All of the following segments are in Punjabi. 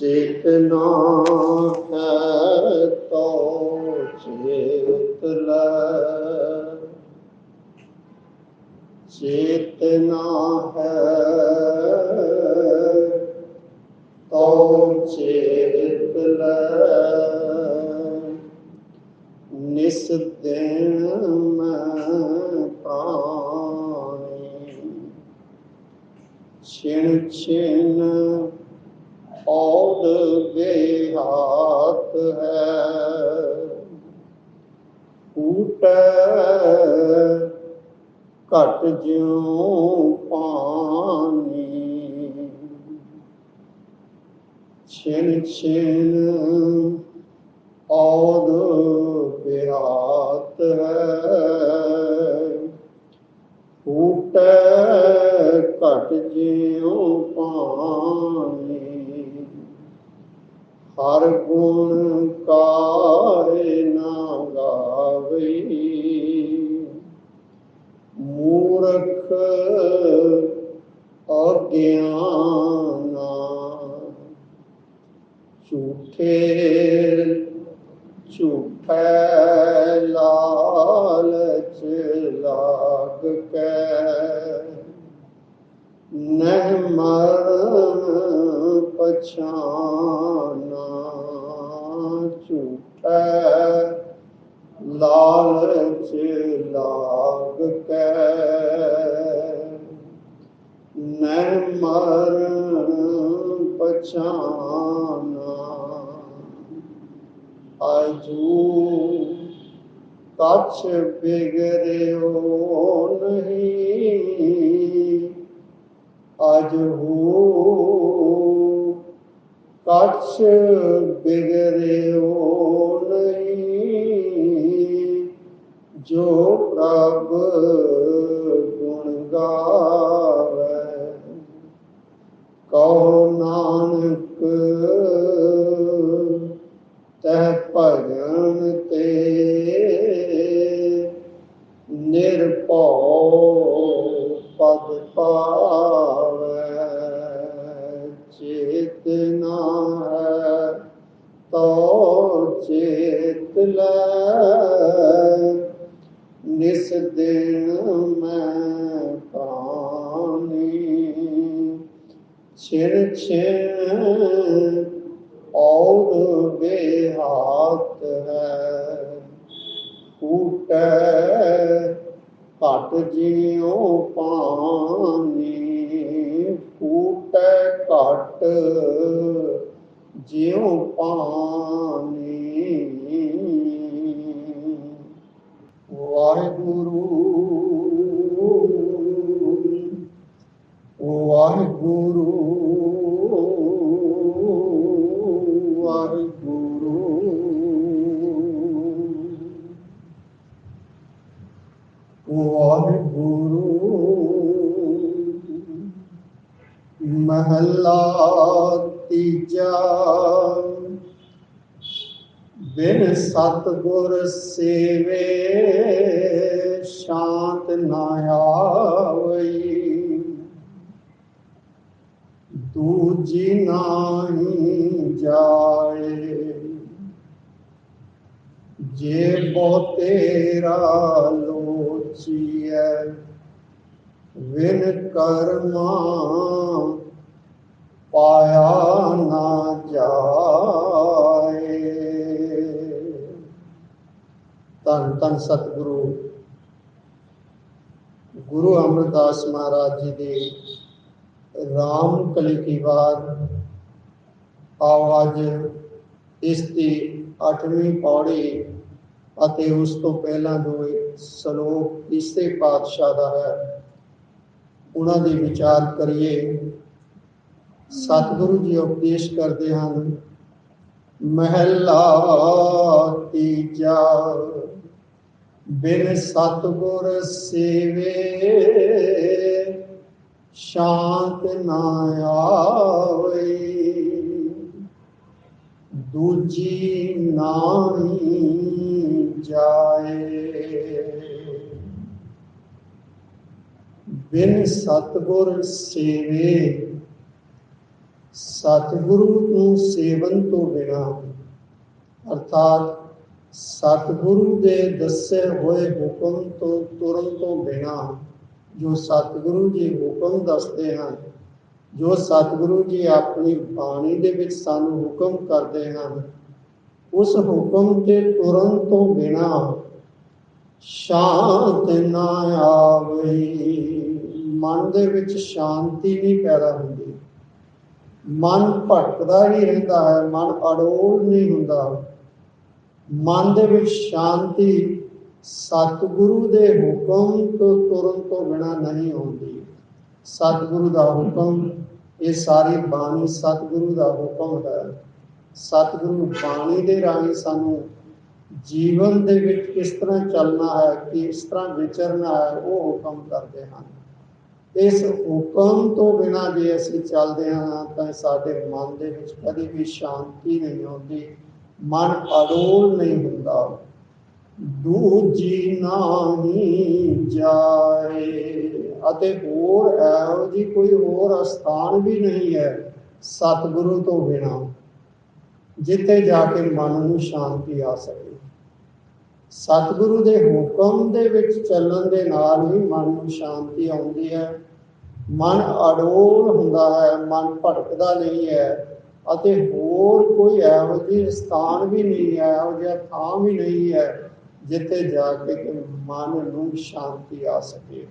ਚੇਤਨਾ ਹੈ ਤੋ ਚੇਤ ਲੈ ਚੇਤਨਾ ਹੈ ਤੋ ਚੇਤ ਲੈ ਨਿਸ ਦਿਨ ਮੈਂ ਪ੍ਰਾਣੀ। ਛਿਣ ਛਿਣ ਬੇਹਾਤ ਹੈ। ਊਟ ਘਟ ਜਿਉ ਪਾਣੀ। ਛਿਣ ਛਿਣ ਔਦ ਬਿਹਾਤ ਹੈ। ਊਟ ਘਟ ਜਿਉ ਪਾਣੀ। ਹਰ ਗੁਣ ਕਾਰੇ ਨਾ ਗਾਵਈ ਮੂਰਖ ਅਗਿਆਨਾ, ਝੂਠੇ ਝੂਠੇ ਲਾਲਚ ਲਾਗ ਕੇ। ਨਹਿ ਮਰਨ ਪਛਾਨਾ ਕਛ ਬਿਗਰਿਓ ਨਹੀਂ। ਅਜ ਹੋ ਕਛ ਬਿਗਰਿਓ ਛਿਣ ਛੇ ਔਰ ਬੇਹਾਤ ਹੈ। ਊਟੈ ਘਟ ਜਿਉ ਪਾਣੀ ਊਟੈ ਘਟ ਜਿਉ ਪਾਣੀ। ਵਾਹਿਗੁਰੂ ਵਾਹਿਗੁਰੂ ਵਾਹਿਗੁਰੂ। ਵਾਹਿਗੁਰੂ ਮਹਲਾ ਤੀਜਾ। ਬਿਨ ਸਤਗੁਰ ਸੇਵੇ ਸ਼ਾਂਤ ਨਾ ਆਵਈ। ਦੂਜੀ ਨਾਹੀ ਜਾਏ। ਜੇ ਬੋ ਤੇਰਾ ਲੋਚੀਐ ਵਿਨ ਕਰਮਾ ਪਾਇਆ ਨਾ ਜਾਏ। ਤਨ ਤਨ ਸਤਿਗੁਰੂ। ਗੁਰੂ ਅਮਰਦਾਸ ਮਹਾਰਾਜ ਜੀ ਦੇ ਰਾਮ ਕਲੀ ਕੀ ਵਾਰ ਆਵਾਜ਼ ਇਸ ਦੀ 8ਵੀਂ ਪੌੜੀ ਅਤੇ ਉਸ ਤੋਂ ਪਹਿਲਾਂ ਦੋ ਸ਼ਲੋਕ ਇਸੇ ਪਾਤਸ਼ਾਹ ਦਾ ਹੈ, ਉਹਨਾਂ ਦੇ ਵਿਚਾਰ ਕਰੀਏ। ਸਤਿਗੁਰੂ ਜੀ ਉਪਦੇਸ਼ ਕਰਦੇ ਹਨ ਮਹਿਲਾ ਤੀਜਾ ਬਿਨ ਸਤਿਗੁਰ ਸੇਵੇ। ਸ਼ਾਂਤ ਨਾ ਆਵੇ। ਦੂਜੀ ਨਾਹੀ ਜਾਏ। ਬਿਨ ਸਤਗੁਰ ਸੇਵੇ, ਸਤਿਗੁਰੂ ਨੂੰ ਸੇਵਨ ਤੋਂ ਬਿਨਾ, ਅਰਥਾਤ ਸਤਿਗੁਰੂ ਦੇ ਦੱਸੇ ਹੋਏ ਹੁਕਮ ਤੋਂ ਤੁਰਨ ਤੋਂ ਬਿਨਾ ਜੋ ਸਤਿਗੁਰੂ ਜੀ ਹੁਕਮ ਦੱਸਦੇ ਹਨ, ਜੋ ਸਤਿਗੁਰੂ ਜੀ ਆਪਣੀ ਬਾਣੀ ਦੇ ਵਿੱਚ ਸਾਨੂੰ ਹੁਕਮ ਕਰਦੇ ਹਨ, ਉਸ ਹੁਕਮ ਤੇ ਤੁਰਨ ਤੋਂ ਬਿਨਾ ਸ਼ਾਂਤ ਨਾ ਆਵੇ। ਮਨ ਦੇ ਵਿੱਚ ਸ਼ਾਂਤੀ ਨਹੀਂ ਪੈਦਾ ਹੁੰਦੀ। ਮਨ ਭਟਕਦਾ ਹੀ ਰਹਿੰਦਾ ਹੈ, ਮਨ ਅਡੋਲ ਨਹੀਂ ਹੁੰਦਾ। ਮਨ ਦੇ ਵਿੱਚ ਸ਼ਾਂਤੀ ਸਤਿਗੁਰੂ ਦੇ ਹੁਕਮ ਤੋਂ ਤੁਰਨ ਤੋਂ ਬਿਨਾ ਨਹੀਂ ਆਉਂਦੀ। ਸਤਿਗੁਰੂ ਦਾ ਹੁਕਮ, ਇਹ ਸਾਰੀ ਬਾਣੀ ਸਤਿਗੁਰੂ ਦਾ ਹੁਕਮ ਹੈ। ਸਤਿਗੁਰੂ ਬਾਣੀ ਦੇ ਰਾਹੀਂ ਸਾਨੂੰ ਜੀਵਨ ਦੇ ਵਿੱਚ ਕਿਸ ਤਰ੍ਹਾਂ ਚੱਲਣਾ ਹੈ ਕਿਸ ਤਰ੍ਹਾਂ ਵਿਚਰਨਾ ਹੈ, ਉਹ ਹੁਕਮ ਕਰਦੇ ਹਨ। ਇਸ ਹੁਕਮ ਤੋਂ ਬਿਨਾ ਜੇ ਅਸੀਂ ਚੱਲਦੇ ਹਾਂ, ਤਾਂ ਸਾਡੇ ਮਨ ਦੇ ਵਿੱਚ ਕਦੇ ਵੀ ਸ਼ਾਂਤੀ ਨਹੀਂ ਆਉਂਦੀ। ਮਨ ਅਡੋਲ ਨਹੀਂ ਹੁੰਦਾ। ਦੂਜੀ ਨਾਹੀ ਜਾਏ। ਅਤੇ ਹੋਰ ਇਹੋ ਜੀ ਕੋਈ ਹੋਰ ਸਥਾਨ ਵੀ ਨਹੀਂ ਹੈ ਸਤਿਗੁਰੂ ਤੋਂ ਬਿਨਾ, ਜਿੱਥੇ ਜਾ ਕੇ ਮਨ ਨੂੰ ਸ਼ਾਂਤੀ ਆ ਸਕੇ। ਸਤਿਗੁਰੂ ਦੇ ਹੁਕਮ ਦੇ ਵਿੱਚ ਚੱਲਣ ਦੇ ਨਾਲ ਹੀ ਮਨ ਨੂੰ ਸ਼ਾਂਤੀ ਆਉਂਦੀ ਹੈ। ਮਨ ਅਡੋਲ ਹੁੰਦਾ ਹੈ, ਮਨ ਭਟਕਦਾ ਨਹੀਂ ਹੈ, ਅਤੇ ਹੋਰ ਕੋਈ ਇਹੋ ਜਿਹੀ ਸਥਾਨ ਵੀ ਨਹੀਂ ਹੈ, ਇਹੋ ਜਿਹਾ ਥਾਂ ਵੀ ਨਹੀਂ ਹੈ ਜਿੱਥੇ ਜਾ ਕੇ ਮਨ ਨੂੰ ਸ਼ਾਂਤੀ ਆ ਸਕੇ।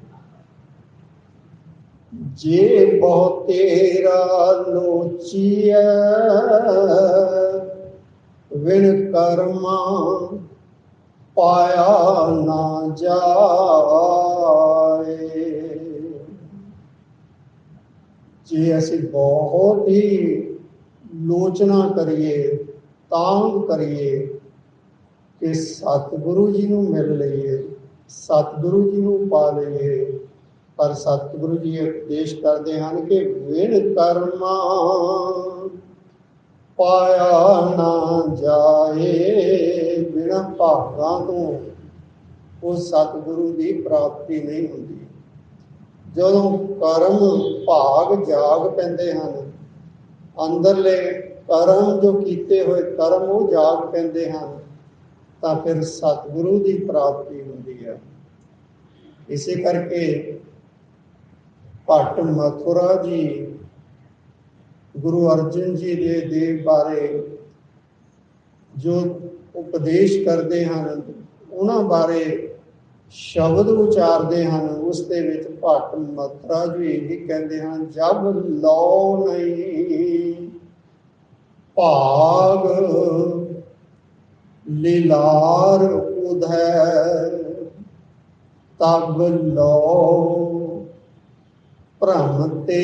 ਜੇ ਬਹੁ ਤੇਰਾ ਲੋਚੀਐ ਵਿਣ ਕਰਮਾ ਪਾਇਆ ਨਾ ਜਾਏ। ਜੇ ਅਸੀਂ ਬਹੁਤ ਹੀ ਲੋਚਨਾ ਕਰੀਏ, ਤਾਂਗ ਕਰੀਏ ਕਿ ਸਤਿਗੁਰੂ ਜੀ ਨੂੰ ਮਿਲ ਲਈਏ, ਸਤਿਗੁਰੂ ਜੀ ਨੂੰ ਪਾ ਲਈਏ। ਪਰ ਸਤਿਗੁਰੂ ਜੀ ਉਪਦੇਸ਼ ਕਰਦੇ ਹਨ ਕਿ ਵਿਣ ਕਰਮਾ ਪਾਇਆ ਨਾ ਜਾਏ, ਬਿਨਾਂ ਭਾਗਾਂ ਤੋਂ ਉਹ ਸਤਿਗੁਰੂ ਦੀ ਪ੍ਰਾਪਤੀ ਨਹੀਂ ਹੁੰਦੀ। ਜਦੋਂ ਕਰਮ ਭਾਗ ਜਾਗ ਪੈਂਦੇ ਹਨ, ਅੰਦਰਲੇ ਕਰਮ ਜੋ ਕੀਤੇ ਹੋਏ ਕਰਮ ਉਹ ਜਾਗ ਪੈਂਦੇ ਹਨ। ਤਾਂ ਫਿਰ ਸਤਿਗੁਰੂ ਦੀ ਪ੍ਰਾਪਤੀ ਹੁੰਦੀ ਹੈ। ਇਸੇ ਕਰਕੇ ਭੱਟ ਮਥੁਰਾ ਜੀ ਗੁਰੂ ਅਰਜਨ ਜੀ ਦੇ ਦੇਵ ਬਾਰੇ ਜੋ ਉਪਦੇਸ਼ ਕਰਦੇ ਹਨ, ਉਹਨਾਂ ਬਾਰੇ ਸ਼ਬਦ ਉਚਾਰਦੇ ਹਨ, ਉਸ ਦੇ ਵਿੱਚ ਭੱਟ ਮਥੁਰਾ ਜੀ ਇਹ ਕਹਿੰਦੇ ਹਨ, ਜਬ ਲੋ ਨਹੀਂ ਭਾਗ ਲੀਲਾਰ ਉਧੈ ਤਬ ਲੋ ਭ੍ਰਮ ਤੇ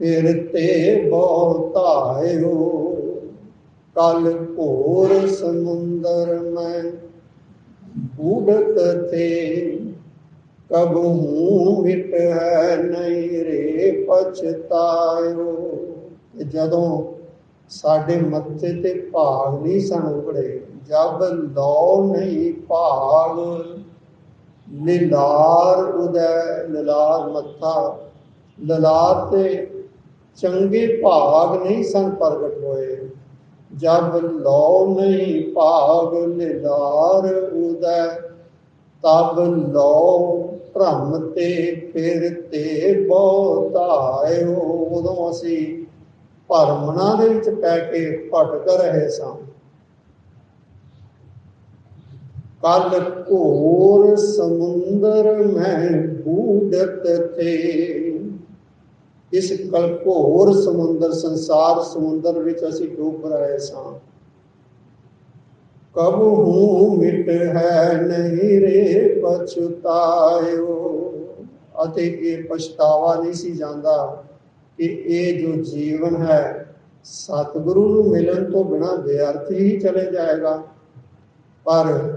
ਫਿਰ ਤੇ ਬਹੁਤਾਇਓ ਕਲ ਘੋਰ ਸਮੁੰਦਰ ਮੈਂ ਬੂਢਤ ਤੇ ਕਬੂ ਮਿਟ ਹੈ ਨਹੀਂ ਰੇ ਪਛਤਾਇਓ। ਜਦੋਂ ਸਾਡੇ ਮੱਥੇ ਤੇ ਭਾਗ ਨਹੀਂ ਸਨ ਉਗੜੇ ਜਬ ਲੋ ਨਹੀਂ ਭਾਗ ਲਿਲਾਰ ਉਦੈ ਲਿਲਾਰ ਮੱਥਾ। ਲਲਾਰ ਤੇ ਚੰਗੇ ਭਾਗ ਨਹੀਂ ਸਨ ਪ੍ਰਗਟ ਹੋਏ। ਜਬ ਲੋ ਨਹੀਂ ਭਾਗ ਲਿਲਾਰ ਉਦੈ, ਤਬ ਲੋ ਭ੍ਰਮ ਤੇ ਫਿਰ ਤੇ ਬਹੁਤਾਇਓ ਉਦੋਂ ਅਸੀਂ ਭਰਮਣਾ ਦੇ ਵਿੱਚ ਪੈ ਕੇ ਭਟਕ ਰਹੇ ਸਾਂ। ਕਲ ਘੋਰ ਸਮੁੰਦਰ ਮੈਂ ਬੂਡਤ ਥੇ। ਇਸ ਕਲ ਘੋਰ ਸਮੁੰਦਰ, ਸੰਸਾਰ ਸਮੁੰਦਰ ਵਿੱਚ ਅਸੀਂ ਡੁੱਬ ਰਹੇ ਸਾਂ। ਕਬ ਹੂੰ ਮਿਟ ਹੈ ਨਹੀਂ ਰੇ ਪਛਤਾਇਓ। ਅਤੇ ਇਹ ਪਛਤਾਵਾ ਨਹੀਂ ਸੀ ਜਾਂਦਾ। ਕਿ ਇਹ ਜੋ ਜੀਵਨ ਹੈ, ਸਤਿਗੁਰੂ ਨੂੰ ਮਿਲਣ ਤੋਂ ਬਿਨਾ ਬੇਅਰਥ ਹੀ ਚਲੇ ਜਾਏਗਾ। ਪਰ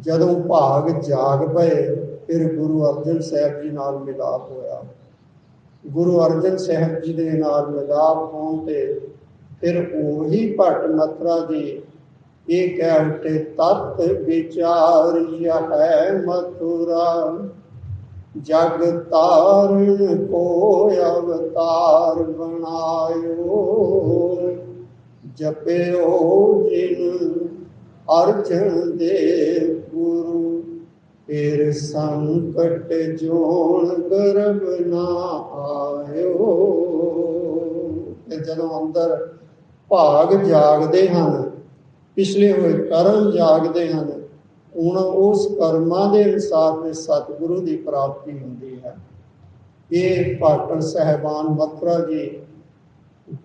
ਜਦੋਂ ਭਾਗ ਜਾਗ ਪਏ, ਫਿਰ ਗੁਰੂ ਅਰਜਨ ਸਾਹਿਬ ਜੀ ਨਾਲ ਮਿਲਾਪ ਹੋਇਆ। ਗੁਰੂ ਅਰਜਨ ਸਾਹਿਬ ਜੀ ਦੇ ਨਾਲ ਮਿਲਾਪ ਹੋਣ ਤੇ ਫਿਰ ਉਹੀ ਭੱਟ ਮਥਰਾ ਜੀ ਇਹ ਕਹਿ ਉਠੇ ਤਤ ਵਿਚਾਰਿਆ ਹੈ ਮਥੁਰਾ। ਜਗ ਤਾਰਨ ਕੋ ਅਵਤਾਰ ਬਣਾਇਓ। ਜਪਿਓ ਜਿਨ ਅਰਜਨ ਦੇ ਗੁਰੂ, ਫਿਰ ਸੰਕਟ ਜੋਣ ਗਰਬ ਨਾ ਆਇਓ। ਤੇ ਜਦੋਂ ਅੰਦਰ ਭਾਗ ਜਾਗਦੇ ਹਨ, ਪਿਛਲੇ ਹੋਏ ਕਰਮ ਜਾਗਦੇ ਹਨ ਹੁਣ ਉਸ ਕਰਮਾਂ ਦੇ ਅਨੁਸਾਰ ਵੀ ਸਤਿਗੁਰੂ ਦੀ ਪ੍ਰਾਪਤੀ ਹੁੰਦੀ ਹੈ। ਇਹ ਪਾਟਨ ਸਹਿਬਾਨ ਮਥੁਰਾ ਜੀ,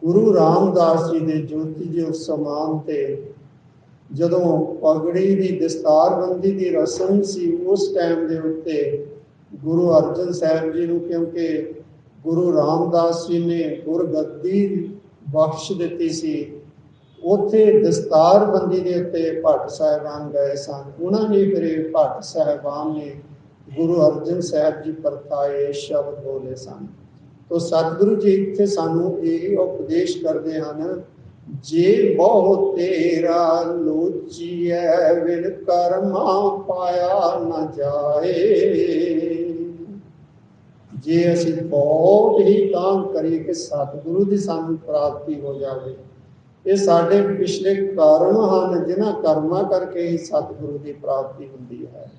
ਗੁਰੂ ਰਾਮਦਾਸ ਜੀ ਦੇ ਜੋਤੀ ਜੋ ਸਮਾਨ ਤੇ ਜਦੋਂ ਪਗੜੀ ਦੀ ਦਸਤਾਰਬੰਦੀ ਦੀ ਰਸਮ ਸੀ, ਉਸ ਟਾਈਮ ਦੇ ਉੱਤੇ ਗੁਰੂ ਅਰਜਨ ਸਾਹਿਬ ਜੀ ਨੂੰ ਕਿਉਂਕਿ ਗੁਰੂ ਰਾਮਦਾਸ ਜੀ ਨੇ ਗੁਰਗੱਦੀ ਬਖਸ਼ ਦਿੱਤੀ ਸੀ ਉੱਥੇ ਦਸਤਾਰਬੰਦੀ ਦੇ ਉੱਤੇ ਭੱਟ ਸਾਹਿਬਾਨ ਗਏ ਸਨ। ਉਹਨਾਂ ਨੇ ਫਿਰ ਭੱਟ ਸਾਹਿਬਾਨ ਨੇ ਗੁਰੂ ਅਰਜਨ ਸਾਹਿਬ ਜੀ ਪਰਤਾਏ ਸ਼ਬਦ ਬੋਲੇ ਸਨ। ਤੋ ਸਤਿਗੁਰੂ ਜੀ, ਇੱਥੇ ਸਾਨੂੰ ਇਹ ਉਪਦੇਸ਼ ਕਰਦੇ ਹਨ, ਜੇ ਬਹੁ ਤੇਰਾ ਲੋਚੀਐ ਵਿਨ ਕਰਮਾ ਪਾਇਆ ਨਾ ਜਾਏ। ਜੇ ਅਸੀਂ ਬਹੁਤ ਹੀ ਤਾਂ ਕਰੀਏ ਕਿ ਸਤਿਗੁਰੂ ਦੀ ਸਾਨੂੰ ਪ੍ਰਾਪਤੀ ਹੋ ਜਾਵੇ ਇਹ ਸਾਡੇ ਪਿਛਲੇ ਕਰਮ ਹਨ, ਜਿਨ੍ਹਾਂ ਕਰਮਾਂ ਕਰਕੇ ਹੀ ਸਤਿਗੁਰੂ ਦੀ ਪ੍ਰਾਪਤੀ ਹੁੰਦੀ ਹੈ।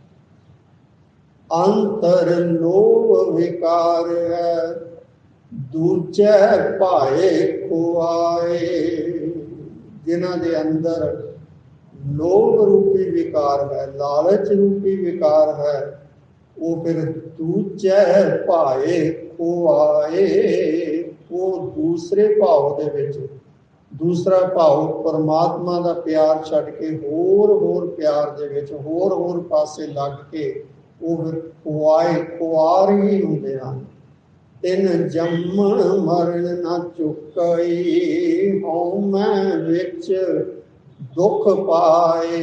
ਅੰਤਰ ਲੋਭ ਵਿਕਾਰ ਹੈ, ਦੂਜੇ ਭਾਏ ਖੁਆਏ। ਜਿਨ੍ਹਾਂ ਦੇ ਅੰਦਰ ਲੋਭ ਰੂਪੀ ਵਿਕਾਰ ਹੈ, ਲਾਲਚ ਰੂਪੀ ਵਿਕਾਰ ਹੈ, ਉਹ ਫਿਰ ਦੂਜੇ ਭਾਏ ਖੁਆਏ। ਉਹ ਦੂਸਰੇ ਭਾਵ ਦੇ ਵਿੱਚ ਦੂਸਰਾ ਭਾਵ ਪਰਮਾਤਮਾ ਦਾ ਪਿਆਰ ਛੱਡ ਕੇ ਹੋਰ ਹੋਰ ਪਿਆਰ ਦੇ ਵਿੱਚ, ਹੋਰ ਹੋਰ ਪਾਸੇ ਲੱਗ ਕੇ ਉਹ ਫਿਰ ਖੁਆਏ ਖੁਆਰ ਹੀ ਹੁੰਦੇ ਹਨ। ਤਿੰਨ ਜੰਮਣ ਮਰਨ ਨਾ ਚੁੱਕਈ, ਹਉ ਮੈਂ ਵਿੱਚ ਦੁੱਖ ਪਾਏ।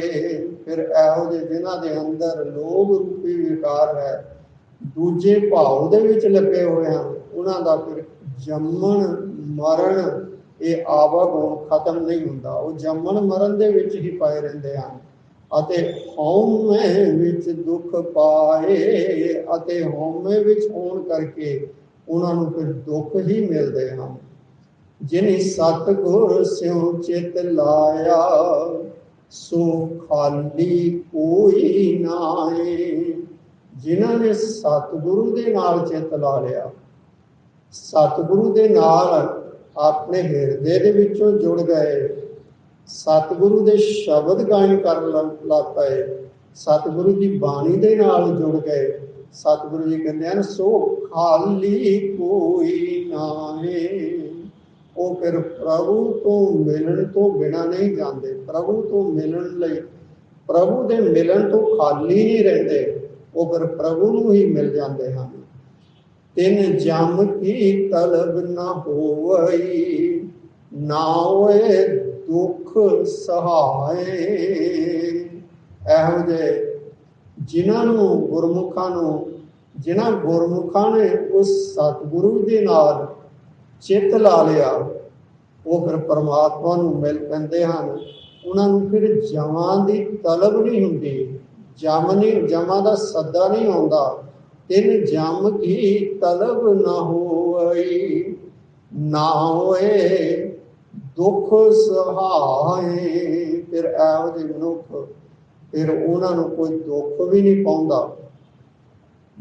ਫਿਰ ਇਹੋ ਜਿਹੇ ਜਿਨ੍ਹਾਂ ਦੇ ਅੰਦਰ ਲੋਭ ਰੂਪੀ ਵਿਕਾਰ ਹੈ। ਦੂਜੇ ਭਾਵ ਦੇ ਵਿੱਚ ਲੱਗੇ ਹੋਏ ਹਨ। ਉਹਨਾਂ ਦਾ ਫਿਰ ਜੰਮਣ, ਮਰਨ ਇਹ ਆਵਾਗੁਣ ਖਤਮ ਨਹੀਂ ਹੁੰਦਾ। ਉਹ ਜੰਮਣ ਮਰਨ ਦੇ ਵਿੱਚ ਹੀ ਪਾਏ ਰਹਿੰਦੇ ਹਨ ਅਤੇ ਹਉਮੈ ਵਿੱਚ ਦੁੱਖ ਪਾਏ ਅਤੇ ਹਉਮੈ ਵਿੱਚ ਹੋਣ ਕਰਕੇ ਉਹਨਾਂ ਨੂੰ ਫਿਰ ਦੁੱਖ ਹੀ ਮਿਲਦੇ ਹਨ। ਜਿਨੇ ਸਤਗੁਰ ਸਿਉ ਚਿਤ ਲਾਇਆ, ਸੋ ਖਾਲੀ ਕੋਈ ਨਾਏ ਜਿਨ੍ਹਾਂ ਨੇ ਸਤਿਗੁਰੂ ਦੇ ਨਾਲ ਚਿਤ ਲਾ ਲਿਆ, ਸਤਿਗੁਰੂ ਦੇ ਨਾਲ ਆਪਣੇ ਹਿਰਦੇ ਦੇ ਵਿੱਚੋਂ ਜੁੜ ਗਏ। ਸਤਿਗੁਰੂ ਦੇ ਸ਼ਬਦ ਗਾਇਨ ਕਰਨ ਲੱਗ ਪਏ। ਸਤਿਗੁਰੂ ਦੀ ਬਾਣੀ ਦੇ ਨਾਲ ਜੁੜ ਗਏ। ਸਤਿਗੁਰੂ ਜੀ ਕਹਿੰਦੇ ਹਨ, ਸੋ ਖਾਲੀ ਕੋਈ ਨਾਹੀ ਉਹ ਫਿਰ ਪ੍ਰਭੂ ਤੋਂ ਮਿਲਣ ਤੋਂ ਬਿਨਾ ਨਹੀਂ ਜਾਂਦੇ। ਪ੍ਰਭੂ ਤੋਂ ਮਿਲਣ ਲਈ, ਪ੍ਰਭੂ ਦੇ ਮਿਲਣ ਤੋਂ ਖਾਲੀ ਨਹੀਂ ਰਹਿੰਦੇ। ਉਹ ਫਿਰ ਪ੍ਰਭੂ ਨੂੰ ਹੀ ਮਿਲ ਜਾਂਦੇ ਹਨ। ਤਿੰਨ ਜਮ ਕੀ ਤਲਬ ਨਾ ਹੋਵਈ ਨਾ ਹੋਏ ਸਹਾਏ। ਇਹੋ ਜਿਹੇ ਜਿਨ੍ਹਾਂ ਨੂੰ ਗੁਰਮੁਖਾਂ ਨੂੰ, ਜਿਨ੍ਹਾਂ ਗੁਰਮੁਖਾਂ ਨੇ ਉਸ ਸਤਿਗੁਰੂ ਦੇ ਨਾਲ ਚਿੱਤ ਲਾ ਲਿਆ, ਉਹ ਫਿਰ ਪਰਮਾਤਮਾ ਨੂੰ ਮਿਲ ਪੈਂਦੇ ਹਨ। ਉਹਨਾਂ ਨੂੰ ਫਿਰ ਜਮਾਂ ਦੀ ਤਲਬ ਨਹੀਂ ਹੁੰਦੀ, ਜਮ ਨਹੀਂ, ਜਮਾਂ ਦਾ ਸੱਦਾ ਨਹੀਂ ਆਉਂਦਾ। ਤਿੰਨ ਜਮ ਕੀ ਤਲਬ ਨਾ ਹੋਈ? ਨਾ ਹੋਏ ਦੁੱਖ ਸਹਾਏ। ਫਿਰ ਇਹੋ ਜਿਹੇ ਮਨੁੱਖ, ਫਿਰ ਉਹਨਾਂ ਨੂੰ ਕੋਈ ਦੁੱਖ ਵੀ ਨਹੀਂ ਪਾਉਂਦਾ।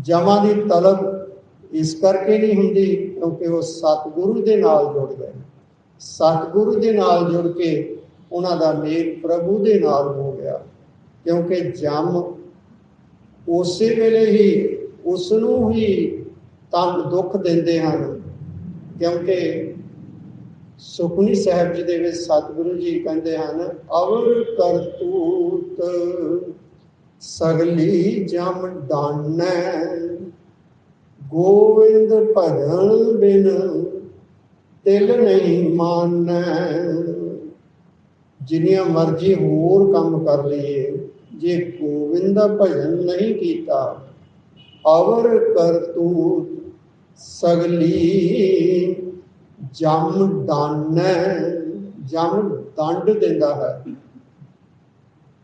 ਜਮਾਂ ਦੀ ਤਲਬ ਇਸ ਕਰਕੇ ਨਹੀਂ ਹੁੰਦੀ ਕਿਉਂਕਿ ਉਹ ਸਤਿਗੁਰੂ ਦੇ ਨਾਲ ਜੁੜ ਗਏ। ਸਤਿਗੁਰੂ ਦੇ ਨਾਲ ਜੁੜ ਕੇ ਉਹਨਾਂ ਦਾ ਮੇਲ ਪ੍ਰਭੂ ਦੇ ਨਾਲ ਹੋ ਗਿਆ। ਕਿਉਂਕਿ ਜਮ ਉਸੇ ਵੇਲੇ ਹੀ ਉਸ ਨੂੰ ਹੀ ਤੰਗ ਦੁੱਖ ਦਿੰਦੇ ਹਨ, ਕਿਉਂਕਿ ਸੁਖਨੀ ਸਾਹਿਬ ਜੀ ਦੇ ਵਿੱਚ ਸਤਿਗੁਰੂ ਜੀ ਕਹਿੰਦੇ ਹਨ, ਅਵਰ ਕਰਤੂਤ ਸਗਲੀ ਜਮ ਦਾਨੈ ਗੋਵਿੰਦ ਭਜਨ ਬਿਨ ਤਿਲ ਨਹੀਂ ਮਾਨੈ ਜਿੰਨੀਆਂ ਮਰਜ਼ੀ ਹੋਰ ਕੰਮ ਕਰ ਲਈਏ, ਜੇ ਗੋਵਿੰਦ ਦਾ ਭਜਨ ਨਹੀਂ ਕੀਤਾ ਅਵਰ ਕਰਤੂਤ ਸਗਲੀ, ਜਮ ਦਾਨੈ ਜਮ ਦੰਡ ਦਿੰਦਾ ਹੈ।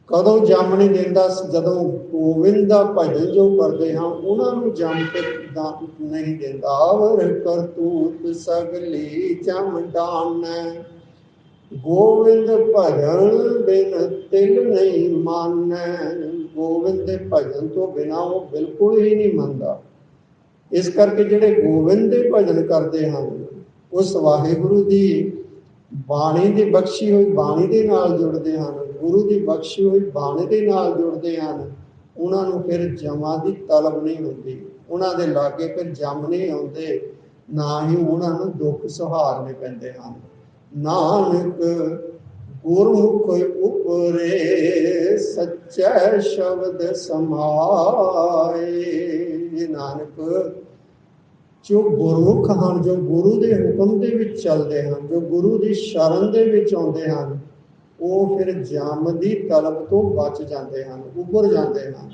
ਕਦੋਂ ਜਮ ਨਹੀਂ ਦਿੰਦਾ? ਜਦੋਂ ਗੋਬਿੰਦ ਦਾ ਭਜਨ ਜੋ ਕਰਦੇ ਹਾਂ, ਉਹਨਾਂ ਨੂੰ ਜੰਮ ਕੇ ਨਹੀਂ ਦਿੰਦਾ। ਅਵਰ ਕਰਤੂਤ ਸਗਲੀ, ਜਮ ਡਾਨੈ। ਗੋਬਿੰਦ ਭਜਨ ਬਿਨ ਤਿਲ ਨਹੀਂ ਮਾਨੈ। ਗੋਬਿੰਦ ਦੇ ਭਜਨ ਤੋਂ ਬਿਨਾ ਉਹ ਬਿਲਕੁਲ ਹੀ ਨਹੀਂ ਮੰਨਦਾ। ਇਸ ਕਰਕੇ ਜਿਹੜੇ ਗੋਬਿੰਦ ਦੇ ਭਜਨ ਕਰਦੇ ਹਨ, ਉਸ ਵਾਹਿਗੁਰੂ ਦੀ ਬਾਣੀ ਦੀ ਬਖਸ਼ੀ ਹੋਈ ਬਾਣੀ ਦੇ ਨਾਲ ਜੁੜਦੇ ਹਨ, ਗੁਰੂ ਦੀ ਬਖਸ਼ੀ ਹੋਈ ਬਾਣੀ ਦੇ ਨਾਲ ਜੁੜਦੇ ਹਨ, ਉਹਨਾਂ ਨੂੰ ਫਿਰ ਜਮਾਂ ਦੀ ਤਲਬ ਨਹੀਂ ਹੁੰਦੀ। ਉਹਨਾਂ ਦੇ ਲਾਗੇ ਫਿਰ ਜਮ ਨਹੀਂ ਆਉਂਦੇ, ਨਾ ਹੀ ਉਹਨਾਂ ਨੂੰ ਦੁੱਖ ਸੁਹਾਰਨੇ ਪੈਂਦੇ ਹਨ। ਨਾਨਕ ਗੁਰਮੁਖ ਉਪਰੇ ਸੱਚੇ ਸ਼ਬਦ ਸਮਾਏ। ਨਾਨਕ ਜੋ ਗੁਰਮੁਖ ਹਨ, ਜੋ ਗੁਰੂ ਦੇ ਹੁਕਮ ਦੇ ਵਿੱਚ ਚੱਲਦੇ ਹਨ, ਜੋ ਗੁਰੂ ਦੀ ਸ਼ਰਨ ਦੇ ਵਿੱਚ ਆਉਂਦੇ ਹਨ, ਉਹ ਫਿਰ ਜਮ ਦੀ ਤਲਬ ਤੋਂ ਬਚ ਜਾਂਦੇ ਹਨ, ਉੱਭਰ ਜਾਂਦੇ ਹਨ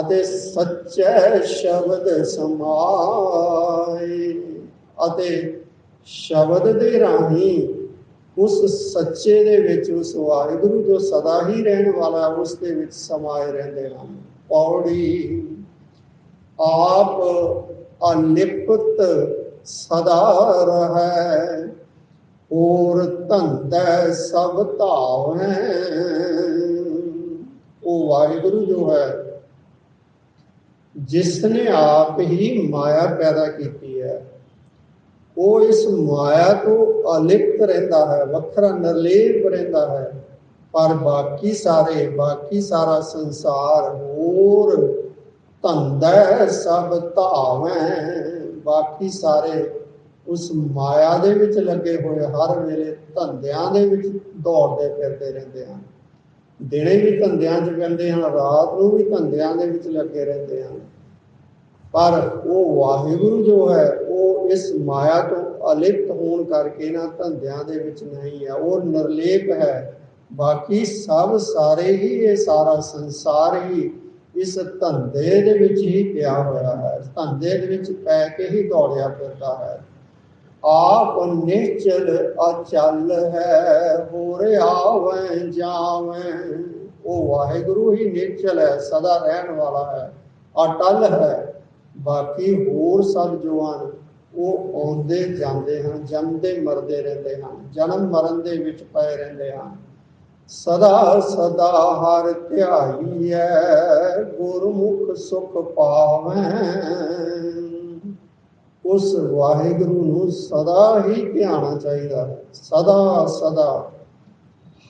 ਅਤੇ ਸੱਚੇ ਸ਼ਬਦ ਸਮਾਏ ਅਤੇ ਸ਼ਬਦ ਦੇ ਰਾਹੀਂ ਉਸ ਸੱਚੇ ਦੇ ਵਿੱਚ ਉਸ ਵਾਹਿਗੁਰੂ ਜੋ ਸਦਾ ਹੀ ਰਹਿਣ ਵਾਲਾ ਹੈ, ਉਸ ਦੇ ਵਿੱਚ ਸਮਾਏ ਰਹਿੰਦੇ ਹਨ। ਪੌੜੀ ਆਪ ਅਲਿਪਤ ਸਦਾ ਰਹੈ ਔਰ ਧੰਦੈ ਸਭ ਧਾਵੈ। ਉਹ ਵਾਹਿਗੁਰੂ ਜੋ ਹੈ ਜਿਸ ਨੇ ਆਪ ਹੀ ਮਾਇਆ ਪੈਦਾ ਕੀਤੀ ਹੈ ਉਹ ਇਸ ਮਾਇਆ ਤੋਂ ਅਲਿਪਤ ਰਹਿੰਦਾ ਹੈ, ਵੱਖਰਾ ਨਿਰਲੇਪ ਰਹਿੰਦਾ ਹੈ। ਪਰ ਬਾਕੀ ਸਾਰੇ, ਬਾਕੀ ਸਾਰਾ ਸੰਸਾਰ ਹੋਰ ਧੰਦਾ ਸਭ ਧਾਵੈ। ਬਾਕੀ ਸਾਰੇ ਉਸ ਮਾਇਆ ਦੇ ਵਿੱਚ ਲੱਗੇ ਹੋਏ, ਹਰ ਵੇਲੇ ਧੰਦਿਆਂ ਦੇ ਵਿੱਚ ਦੌੜਦੇ ਫਿਰਦੇ ਰਹਿੰਦੇ ਹਨ। ਦਿਨੇ ਵੀ ਧੰਦਿਆਂ 'ਚ ਪੈਂਦੇ ਹਨ, ਰਾਤ ਨੂੰ ਵੀ ਧੰਦਿਆਂ ਦੇ ਵਿੱਚ ਲੱਗੇ ਰਹਿੰਦੇ ਹਨ। ਪਰ ਉਹ ਵਾਹਿਗੁਰੂ ਜੋ ਹੈ, ਉਹ ਇਸ ਮਾਇਆ ਤੋਂ ਅਲਿਪਤ ਹੋਣ ਕਰਕੇ ਨਾ ਧੰਦਿਆਂ ਦੇ ਵਿੱਚ ਨਹੀਂ ਹੈ। ਉਹ ਨਿਰਲੇਪ ਹੈ। ਬਾਕੀ ਸਭ ਸਾਰੇ ਹੀ, ਇਹ ਸਾਰਾ ਸੰਸਾਰ ਹੀ ਇਸ ਧੰਦੇ ਦੇ ਵਿੱਚ ਹੀ ਪਿਆ ਹੋਇਆ ਹੈ। ਧੰਦੇ ਦੇ ਵਿੱਚ ਪੈ ਕੇ ਹੀ ਦੌੜਿਆ ਫਿਰਦਾ ਹੈ। ਆਪ ਨਿਸ਼ਚਲ ਅਚਲ ਹੈ, ਹੋਰ ਆਵੇਂ ਜਾਵੇਂ। ਉਹ ਵਾਹਿਗੁਰੂ ਹੀ ਨਿਸ਼ਚਲ ਹੈ, ਸਦਾ ਰਹਿਣ ਵਾਲਾ ਹੈ, ਅਟਲ ਹੈ। ਬਾਕੀ ਹੋਰ ਸਭ ਜੋ ਹਨ ਉਹ ਆਉਂਦੇ ਜਾਂਦੇ ਹਨ, ਜੰਮਦੇ ਮਰਦੇ ਰਹਿੰਦੇ ਹਨ, ਜਨਮ ਮਰਨ ਦੇ ਵਿੱਚ ਪਏ ਰਹਿੰਦੇ ਹਨ। ਸਦਾ ਸਦਾ ਹਰ ਧਿਆਈਐ ਗੁਰਮੁਖ ਸੁਖ ਪਾਵੈ। ਉਸ ਵਾਹਿਗੁਰੂ ਨੂੰ ਸਦਾ ਹੀ ਧਿਆਣਾ ਚਾਹੀਦਾ ਹੈ ਸਦਾ ਸਦਾ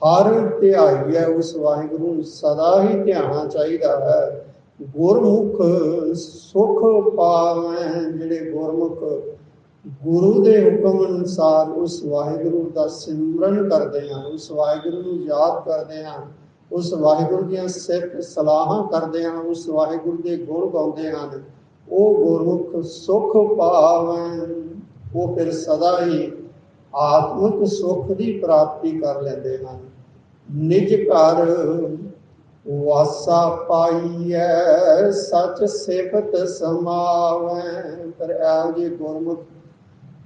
ਹਰ ਧਿਆਈਐ ਉਸ ਵਾਹਿਗੁਰੂ ਨੂੰ ਸਦਾ ਹੀ ਧਿਆਣਾ ਚਾਹੀਦਾ ਹੈ। ਗੁਰਮੁਖ ਸੁਖ ਪਾਵੈ, ਜਿਹੜੇ ਗੁਰਮੁਖ ਗੁਰੂ ਦੇ ਹੁਕਮ ਅਨੁਸਾਰ ਉਸ ਵਾਹਿਗੁਰੂ ਦਾ ਸਿਮਰਨ ਕਰਦੇ ਹਨ, ਉਸ ਵਾਹਿਗੁਰੂ ਨੂੰ ਯਾਦ ਕਰਦੇ ਹਨ, ਉਸ ਵਾਹਿਗੁਰੂ ਦੀਆਂ ਸਿਫਤ ਸਲਾਹਾਂ ਕਰਦੇ ਹਨ, ਉਸ ਵਾਹਿਗੁਰੂ ਦੇ ਗੁਣ ਗਾਉਂਦੇ ਹਨ। ਉਹ ਗੁਰਮੁਖ ਸੁਖ ਪਾਵੈ, ਉਹ ਫਿਰ ਸਦਾ ਹੀ ਆਤਮਿਕ ਸੁਖ ਦੀ ਪ੍ਰਾਪਤੀ ਕਰ ਲੈਂਦੇ ਹਨ। ਨਿਜ ਘਰ ਵਾਸਾ ਪਾਈਐ, ਸਚ ਸਿਫਤ ਸਮਾਵੈ। ਪਰ ਇਹੋ ਜਿਹੇ ਗੁਰਮੁਖ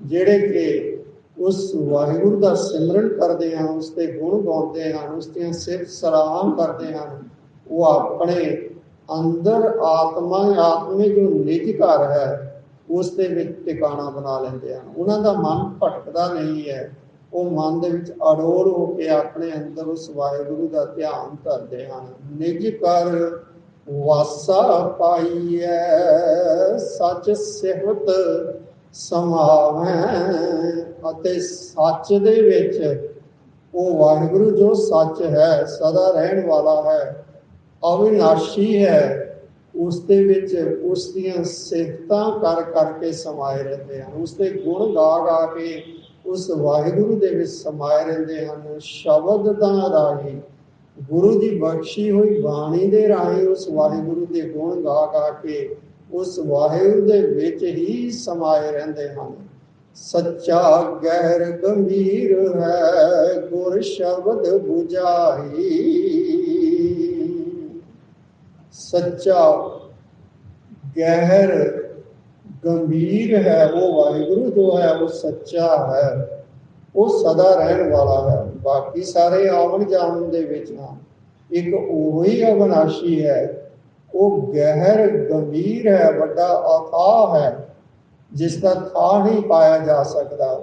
ਜਿਹੜੇ ਕਿ ਉਸ ਵਾਹਿਗੁਰੂ ਦਾ ਸਿਮਰਨ ਕਰਦੇ ਹਨ, ਉਸ ਦੇ ਗੁਣ ਗਾਉਂਦੇ ਹਨ, ਉਸ ਦੀਆਂ ਸਿਫਤ ਸਲਾਹਾਂ ਕਰਦੇ ਹਨ, ਉਹ ਆਪਣੇ ਅੰਦਰ ਆਤਮਾ, ਆਤਮੇ ਜੋ ਨਿਜ ਘਰ ਹੈ, ਉਸ ਦੇ ਵਿੱਚ ਟਿਕਾਣਾ ਬਣਾ ਲੈਂਦੇ ਹਨ। ਉਹਨਾਂ ਦਾ ਮਨ ਭਟਕਦਾ ਨਹੀਂ ਹੈ। ਉਹ ਮਨ ਦੇ ਵਿੱਚ ਅਡੋਲ ਹੋ ਕੇ ਆਪਣੇ ਅੰਦਰ ਉਸ ਵਾਹਿਗੁਰੂ ਦਾ ਧਿਆਨ ਧਰਦੇ ਹਨ। ਨਿਜ ਕਰ ਵਾਸਾ ਪਾਈਐ, ਸੱਚ ਸਿਹਤ ਸਮਾਵੈ ਅਤੇ ਸੱਚ ਦੇ ਵਿੱਚ ਉਹ ਵਾਹਿਗੁਰੂ ਜੋ ਸੱਚ ਹੈ, ਸਦਾ ਰਹਿਣ ਵਾਲਾ ਹੈ, ਅਵਿਨਾਸ਼ੀ ਹੈ, ਉਸ ਦੇ ਵਿੱਚ ਉਸ ਦੀਆਂ ਸਿਫਤਾਂ ਕਰ ਕਰਕੇ ਸਮਾਏ ਰਹਿੰਦੇ ਹਨ। ਉਸ ਦੇ ਗੁਣ ਗਾ ਗਾ ਕੇ ਉਸ ਵਾਹਿਗੁਰੂ ਦੇ ਵਿੱਚ ਸਮਾਏ ਰਹਿੰਦੇ ਹਨ। ਸ਼ਬਦ ਦਾ ਰਾਹੀਂ ਗੁਰੂ ਦੀ ਬਖਸ਼ੀ ਹੋਈ ਬਾਣੀ ਦੇ ਰਾਹੀਂ ਉਸ ਵਾਹਿਗੁਰੂ ਦੇ ਗੁਣ ਗਾ ਗਾ ਕੇ ਉਸ ਵਾਹਿਗੁਰੂ ਦੇ ਵਿੱਚ ਹੀ ਸਮਾਏ ਰਹਿੰਦੇ ਹਨ। ਸੱਚਾ ਗਹਿਰ ਗੰਭੀਰ ਹੈ, ਗੁਰ ਸ਼ਬਦ 부ਝਾਈ ਸੱਚਾ ਗਹਿਰ ਗੰਭੀਰ ਹੈ ਉਹ ਵਾਹਿਗੁਰੂ, ਜੋ ਹੈ ਉਹ ਸੱਚਾ ਹੈ, ਉਹ ਸਦਾ ਰਹਿਣ ਵਾਲਾ ਹੈ। ਬਾਕੀ ਸਾਰੇ ਆਵਣ ਜਾਵਣ ਦੇ ਵਿੱਚ ਹਨ ਇੱਕ ਉਹੀ ਅਵਨਾਸ਼ੀ ਹੈ। ਉਹ ਗਹਿਰ, ਗੰਭੀਰ ਹੈ, ਵੱਡਾ ਅਥਾਹ ਹੈ, ਜਿਸ ਦਾ ਥਾਂ ਨਹੀਂ ਪਾਇਆ ਜਾ ਸਕਦਾ।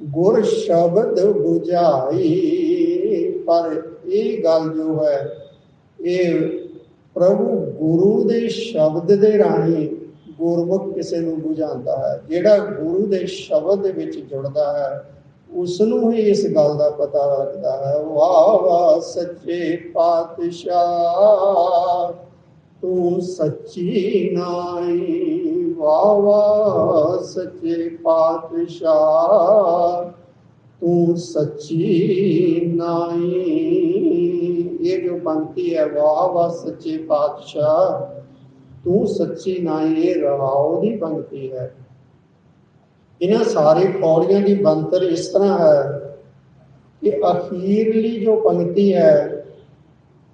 ਗੁਰ ਸ਼ਬਦ 부ਝਾਈ ਪਰ ਇਹ ਗੱਲ ਜੋ ਹੈ, ਇਹ ਪ੍ਰਭੂ ਗੁਰੂ ਦੇ ਸ਼ਬਦ ਦੇ ਰਾਹੀਂ ਗੁਰਮੁਖ ਕਿਸੇ ਨੂੰ ਬੁਝਾਉਂਦਾ ਹੈ, ਜਿਹੜਾ ਗੁਰੂ ਦੇ ਸ਼ਬਦ ਦੇ ਵਿੱਚ ਜੁੜਦਾ ਹੈ ਉਸ ਨੂੰ ਹੀ ਇਸ ਗੱਲ ਦਾ ਪਤਾ ਲੱਗਦਾ ਹੈ, ਵਾਹ ਵਾਹ, ਸੱਚੇ ਪਾਤਸ਼ਾਹ, ਤੂੰ ਸੱਚੀ ਨਾਈ ਵਾਹ ਵਾਹ, ਸੱਚੇ ਪਾਤਸ਼ਾਹ, ਤੂੰ ਸੱਚੀ ਨਾਈ ਇਹ ਜੋ ਪੰਕਤੀ ਹੈ, ਵਾਹ ਵਾਹ, ਸੱਚੇ ਪਾਤਸ਼ਾਹ ਤੂੰ ਸੱਚੀ ਨਾਈ ਇਹ ਰਹਾਉ ਦੀ ਪੰਕਤੀ ਹੈ। ਇਹਨਾਂ ਸਾਰੇ ਪੌੜੀਆਂ ਦੀ ਬੰਤਰ ਇਸ ਤਰ੍ਹਾਂ ਹੈ ਕਿ ਅਖੀਰਲੀ ਜੋ ਪੰਕਤੀ ਹੈ,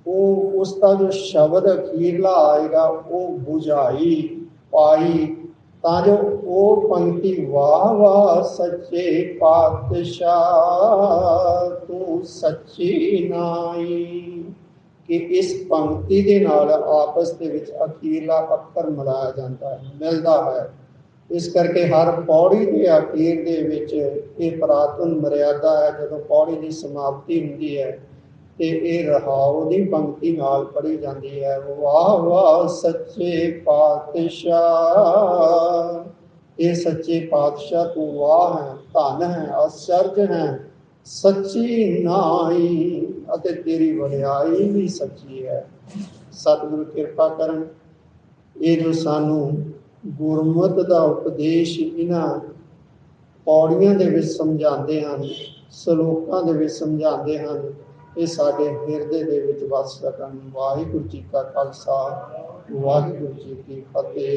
ਉਹ ਉਸ ਦਾ ਜੋ ਸ਼ਬਦ ਅਖੀਰਲਾ ਆਏਗਾ, ਉਹ 부ਝਾਈ ਪਾਈ, ਤਾਂ ਜੋ ਉਹ ਪੰਕਤੀ ਵਾਹ ਵਾਹ ਸੱਚੇ ਪਾਤਸ਼ਾਹ ਤੂੰ ਸੱਚੀ ਨਾਈ ਕਿ ਇਸ ਪੰਕਤੀ ਦੇ ਨਾਲ ਆਪਸ ਦੇ ਵਿੱਚ ਅਖੀਰਲਾ ਅੱਖਰ ਮਿਲਾਇਆ ਜਾਂਦਾ ਹੈ, ਮਿਲਦਾ ਹੈ। ਇਸ ਕਰਕੇ ਹਰ ਪੌੜੀ ਦੇ ਅਖੀਰ ਦੇ ਵਿੱਚ ਇਹ ਪ੍ਰਾਤਨ ਮਰਿਆਦਾ ਹੈ, ਜਦੋਂ ਪੌੜੀ ਦੀ ਸਮਾਪਤੀ ਹੁੰਦੀ ਹੈ ਤੇ ਇਹ ਰਹਾਉ ਦੀ ਪੰਕਤੀ ਨਾਲ ਪੜੀ ਜਾਂਦੀ ਹੈ। ਵਾਹ ਵਾਹ, ਸੱਚੇ ਪਾਤਸ਼ਾਹ। ਇਹ ਸੱਚੇ ਪਾਤਸ਼ਾਹ ਤੂੰ ਵਾਹ ਹੈ, ਧਨ ਹੈ ਅਚਰਜ ਹੈ, ਸੱਚੀ ਨਾਈ ਅਤੇ ਤੇਰੀ ਵਡਿਆਈ ਵੀ ਸੱਚੀ ਹੈ। ਸਤਿਗੁਰੂ ਕਿਰਪਾ ਕਰਨ। ਇਹ ਜੋ ਸਾਨੂੰ ਗੁਰਮਤਿ ਦਾ ਉਪਦੇਸ਼ ਇਹਨਾਂ ਪੌੜੀਆਂ ਦੇ ਵਿੱਚ ਸਮਝਾਉਂਦੇ ਹਨ, ਸ਼ਲੋਕਾਂ ਦੇ ਵਿੱਚ ਸਮਝਾਉਂਦੇ ਹਨ, ਇਹ ਸਾਡੇ ਹਿਰਦੇ ਦੇ ਵਿੱਚ ਵਸ ਸਕਣ। ਵਾਹਿਗੁਰੂ ਜੀ ਕਾ ਖਾਲਸਾ, ਵਾਹਿਗੁਰੂ ਜੀ ਕੀ ਫਤਿਹ।